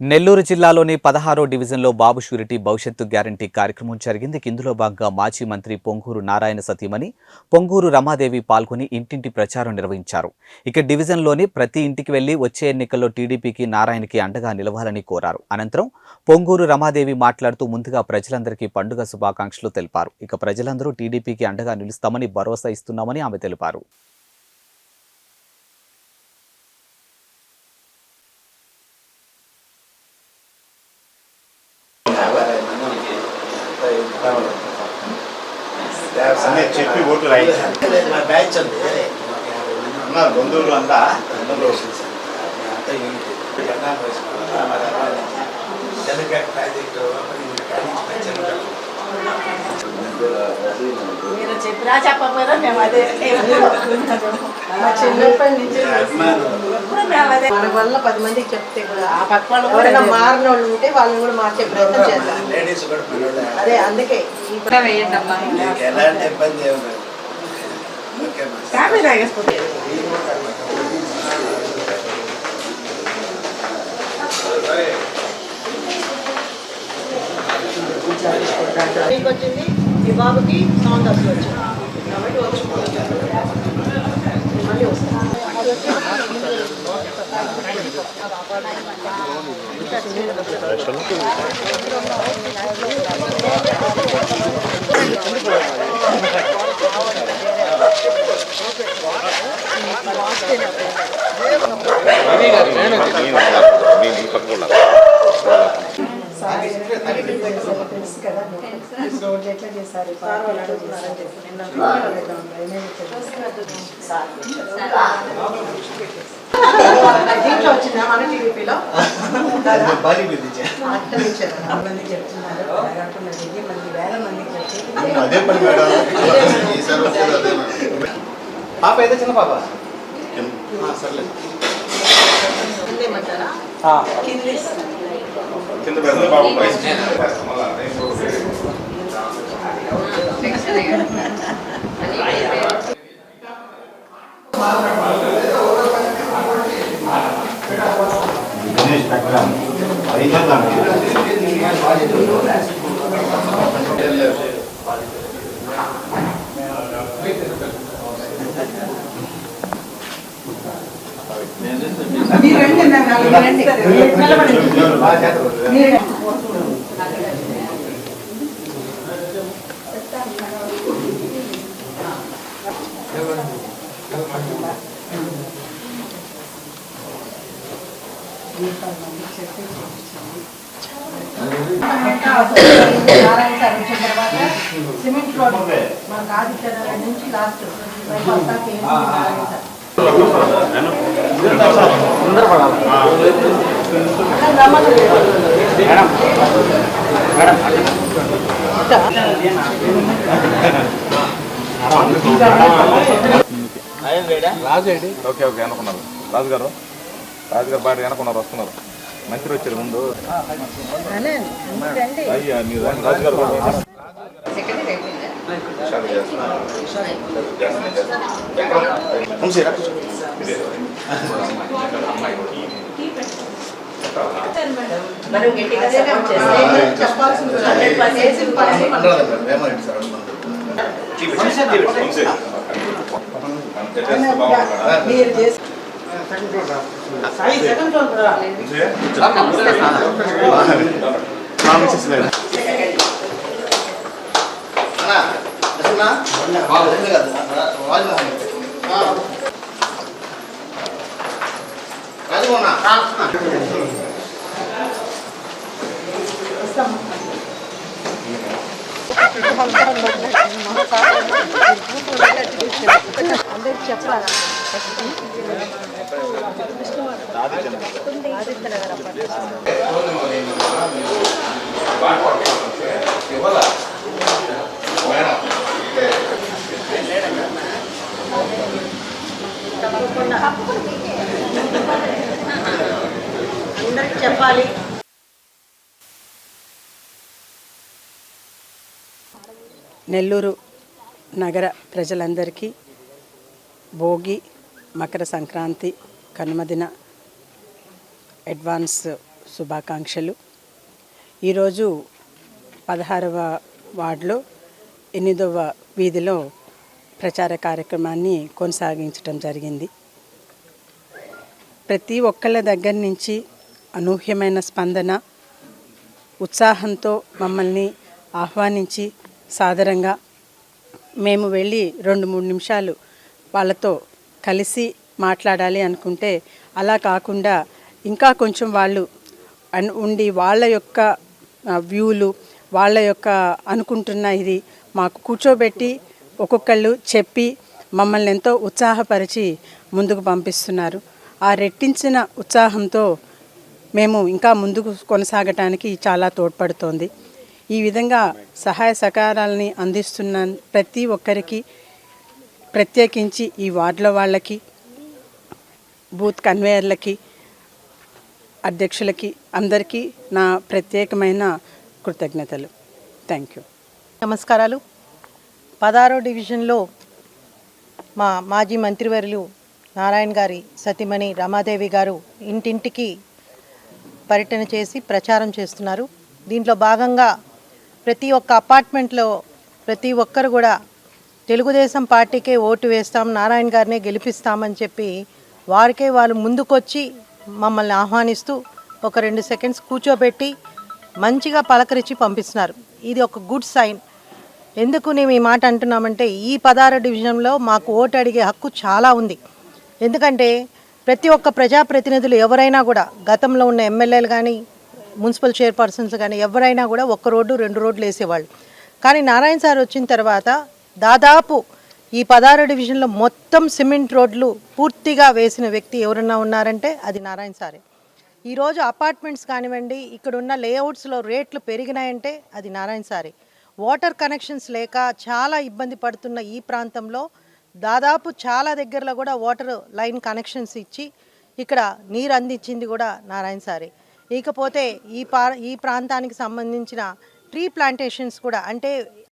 నెల్లూరు జిల్లాలోని పదహారో డివిజన్లో బాబు షూరిటీ భవిష్యత్తు గ్యారంటీ కార్యక్రమం జరిగింది. ఇందులో భాగంగా మాజీ మంత్రి పొంగూరు నారాయణ సతీమణి పొంగూరు రమాదేవి పాల్గొని ఇంటింటి ప్రచారం నిర్వహించారు. ఇక డివిజన్లోని ప్రతి ఇంటికి వెళ్ళి వచ్చే ఎన్నికల్లో టీడీపీకి నారాయణకి అండగా నిలవాలని కోరారు. అనంతరం పొంగూరు రమాదేవి మాట్లాడుతూ ముందుగా ప్రజలందరికీ పండుగ శుభాకాంక్షలు తెలిపారు. ఇక ప్రజలందరూ టీడీపీకి అండగా నిలుస్తామని భరోసా ఇస్తున్నామని ఆమె తెలిపారు. అన్నీ చెప్పి ఓట్లు రాయించాను మా బ్యాచ్ ఉంది ఉన్నారు బంధువులు అంతా అందరూ ప్రాజెక్టు మీరు చెప్పినా చెప్పకపోయినా మేము అదే మా చిన్నప్పటి నుంచి మన వల్ల పది మందికి చెప్తే కూడా ఆ పక్క వాళ్ళు ఎవరైనా మారిన వాళ్ళు ఉంటే వాళ్ళని కూడా మార్చే ప్రయత్నం చేద్దాం. అదే అందుకే. ఎలాంటి ఇబ్బంది ఏమి తాగేసుకుంటే మీకు వచ్చింది ఈ బాబుకి సౌండ్ అసలు వచ్చింది కాబట్టి మళ్ళీ అడుగుతున్నారని నిన్న వీడియో పెట్టాం. ఏమేమి చెప్పారు? దీంట్లో వచ్చిందా మన టీడీపీలో? మంది చెప్తున్నారు. మంది వేల మందికి పాప అయితే చిన్న పాప? ఆ, సర్లే. ఉందేమంటారా కింది కింద పెద్ద బాబు పైన. దినేష్ టక్రామ్. అది చేద్దాం. మీరు రండి అన్నారు, నలుగురు రండి. నిలబడండి. బాగా చేస్తారు. మీరు రండి. నారాయణ సార్ వచ్చిన తర్వాత సిమెంట్ రోడ్ మనకు ఆదిత్య నగర్ నుంచి లాస్ట్ బైపాస్ దాకా ఏం సార్. ఓకే ఓకే అనుకున్నారు. రాజుగారు? రాజుగారు బాగా అనుకున్నారు వస్తున్నారు. మంత్రి వచ్చారు ముందు. అయ్యా మీరు రండి, రాజుగారు కూడా. వంశీ, మనం గట్టిగా సపోర్ట్ చేస్తే హండ్రెడ్ పర్సెంట్ అందరూ అదే మేడం. వేమరెడ్డి సార్ అడుగుతున్నారు. వంశీ. చేస్తే బాగుంటుందా? మీరు చేసి సెకండ్ ఫ్లోర్ రా. మా మిస్సెస్ లేదా? అన్నా, లక్ష్మణ? రెండు కాదు, రాజమోహన్. ఆ. రాజమోహన్ అందరికి చెప్పాలి ఆదిత్య నగర్ నెల్లూరు నగర ప్రజలందరికీ భోగి మకర సంక్రాంతి కనుమదిన అడ్వాన్స్ శుభాకాంక్షలు. ఈరోజు పదహారవ వార్డులో ఎనిమిదవ వీధిలో ప్రచార కార్యక్రమాన్ని కొనసాగించడం జరిగింది. ప్రతి ఒక్కళ్ళ దగ్గర నుంచి అనూహ్యమైన స్పందన ఉత్సాహంతో మమ్మల్ని ఆహ్వానించి సాదరంగా మేము వెళ్ళి రెండు మూడు నిమిషాలు వాళ్ళతో కలిసి మాట్లాడాలి అనుకుంటే అలా కాకుండా ఇంకా కొంచెం వాళ్ళు అన్- ఉండి వాళ్ళ యొక్క వ్యూలు వాళ్ళ యొక్క అనుకుంటున్న ఇది మాకు కూర్చోబెట్టి ఒక్కొక్కళ్ళు చెప్పి మమ్మల్ని ఎంతో ఉత్సాహపరిచి ముందుకు పంపిస్తున్నారు. ఆ రెట్టించిన ఉత్సాహంతో మేము ఇంకా ముందుకు కొనసాగటానికి చాలా తోడ్పడుతోంది. ఈ విధంగా సహాయ సహకారాలని అందిస్తున్న ప్రతి ఒక్కరికి ప్రత్యేకించి ఈ వార్డుల వాళ్ళకి బూత్ కన్వేయర్లకి అధ్యక్షులకి అందరికీ నా ప్రత్యేకమైన కృతజ్ఞతలు. థ్యాంక్ యూ నమస్కారాలు. పదహారో డివిజన్లో మా మాజీ మంత్రివర్యులు నారాయణ గారి సతీమణి రమాదేవి గారు ఇంటింటికి పర్యటన చేసి ప్రచారం చేస్తున్నారు. దీంట్లో భాగంగా ప్రతి ఒక్క అపార్ట్మెంట్లో ప్రతి ఒక్కరు కూడా తెలుగుదేశం పార్టీకే ఓటు వేస్తాం నారాయణ గారినే గెలిపిస్తామని చెప్పి వారికే వాళ్ళు ముందుకొచ్చి మమ్మల్ని ఆహ్వానిస్తూ ఒక రెండు సెకండ్స్ కూర్చోబెట్టి మంచిగా పలకరించి పంపిస్తున్నారు. ఇది ఒక గుడ్ సైన్. ఎందుకు మేము ఈ మాట అంటున్నామంటే ఈ పదహారు డివిజన్లో మాకు ఓటు అడిగే హక్కు చాలా ఉంది. ఎందుకంటే ప్రతి ఒక్క ప్రజాప్రతినిధులు ఎవరైనా కూడా గతంలో ఉన్న ఎమ్మెల్యేలు కానీ మున్సిపల్ చైర్పర్సన్స్ కానీ ఎవరైనా కూడా ఒక్క రోడ్డు రెండు రోడ్లు వేసేవాళ్ళు. కానీ నారాయణ సార్ వచ్చిన తర్వాత దాదాపు ఈ పదహారు డివిజన్లో మొత్తం సిమెంట్ రోడ్లు పూర్తిగా వేసిన వ్యక్తి ఎవరన్నా ఉన్నారంటే అది నారాయణ సారే. ఈరోజు అపార్ట్మెంట్స్ కానివ్వండి ఇక్కడ ఉన్న లేఅవుట్స్లో రేట్లు పెరిగినాయంటే అది నారాయణ సారే. వాటర్ కనెక్షన్స్ లేక చాలా ఇబ్బంది పడుతున్న ఈ ప్రాంతంలో దాదాపు చాలా దగ్గరలో కూడా వాటర్ లైన్ కనెక్షన్స్ ఇచ్చి ఇక్కడ నీరు అందించింది కూడా నారాయణ సారే. ఇకపోతే ఈ పా ఈ ప్రాంతానికి సంబంధించిన ట్రీ ప్లాంటేషన్స్ కూడా అంటే